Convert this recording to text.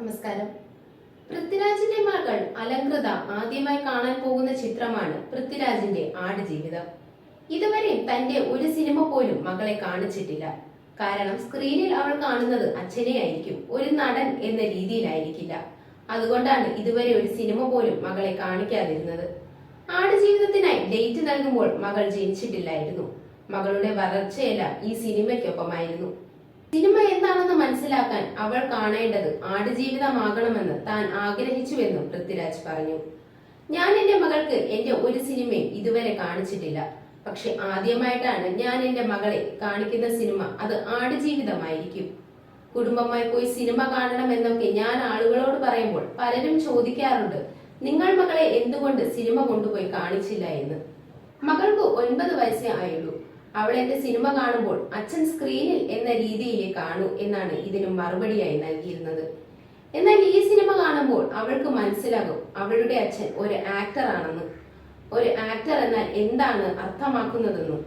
നമസ്കാരം. പൃഥ്വിരാജിന്റെ മകൾ അലങ്കൃത ആദ്യമായി കാണാൻ പോകുന്ന ചിത്രമാണ് പൃഥ്വിരാജിന്റെ ആടുജീവിതം. ഇതുവരെ തന്റെ ഒരു സിനിമ പോലും മകളെ കാണിച്ചിട്ടില്ല. കാരണം സ്ക്രീനിൽ അവൾ കാണുന്നത് അച്ഛനെ ആയിരിക്കും ഒരു നടൻ എന്ന രീതിയിലായിരിക്കില്ല. അതുകൊണ്ടാണ് ഇതുവരെ ഒരു സിനിമ പോലും മകളെ കാണിക്കാതിരുന്നത്. ആടുജീവിതത്തിനായി ഡേറ്റ് നൽകുമ്പോൾ മകൾ ജനിച്ചിട്ടില്ലായിരുന്നു. മകളുടെ വളർച്ചയെല്ലാം ഈ സിനിമയ്ക്കൊപ്പമായിരുന്നു. സിനിമ എന്താണെന്ന് മനസ്സിലാക്കാൻ അവൾ കാണേണ്ടത് ആടുജീവിതമാകണമെന്ന് താൻ ആഗ്രഹിച്ചുവെന്നും പൃഥ്വിരാജ് പറഞ്ഞു. ഞാൻ എന്റെ മകൾക്ക് എന്റെ ഒരു സിനിമയും ഇതുവരെ കാണിച്ചിട്ടില്ല. പക്ഷെ ആദ്യമായിട്ടാണ് ഞാൻ എന്റെ മകളെ കാണിക്കുന്ന സിനിമ അത് ആടുജീവിതമായിരിക്കും. കുടുംബമായി പോയി സിനിമ കാണണമെന്നൊക്കെ ഞാൻ ആളുകളോട് പറയുമ്പോൾ പലരും ചോദിക്കാറുണ്ട് നിങ്ങൾ മകളെ എന്തുകൊണ്ട് സിനിമ കൊണ്ടുപോയി കാണിച്ചില്ല എന്ന്? മകൾക്ക് ഒൻപത് വയസ്സേ ആയുള്ളൂ. അവൾ എന്റെ സിനിമ കാണുമ്പോൾ അച്ഛൻ സ്ക്രീനിൽ എന്ന രീതിയിലേ കാണൂ എന്നാണ് ഇതിന് മറുപടിയായി നൽകിയിരുന്നത്. എന്നാൽ ഈ സിനിമ കാണുമ്പോൾ അവൾക്ക് മനസ്സിലാകും അവളുടെ അച്ഛൻ ഒരു ആക്ടർ ആണെന്ന്. ഒരു ആക്ടർ എന്നാൽ എന്താണ് അർത്ഥമാക്കുന്നതെന്നും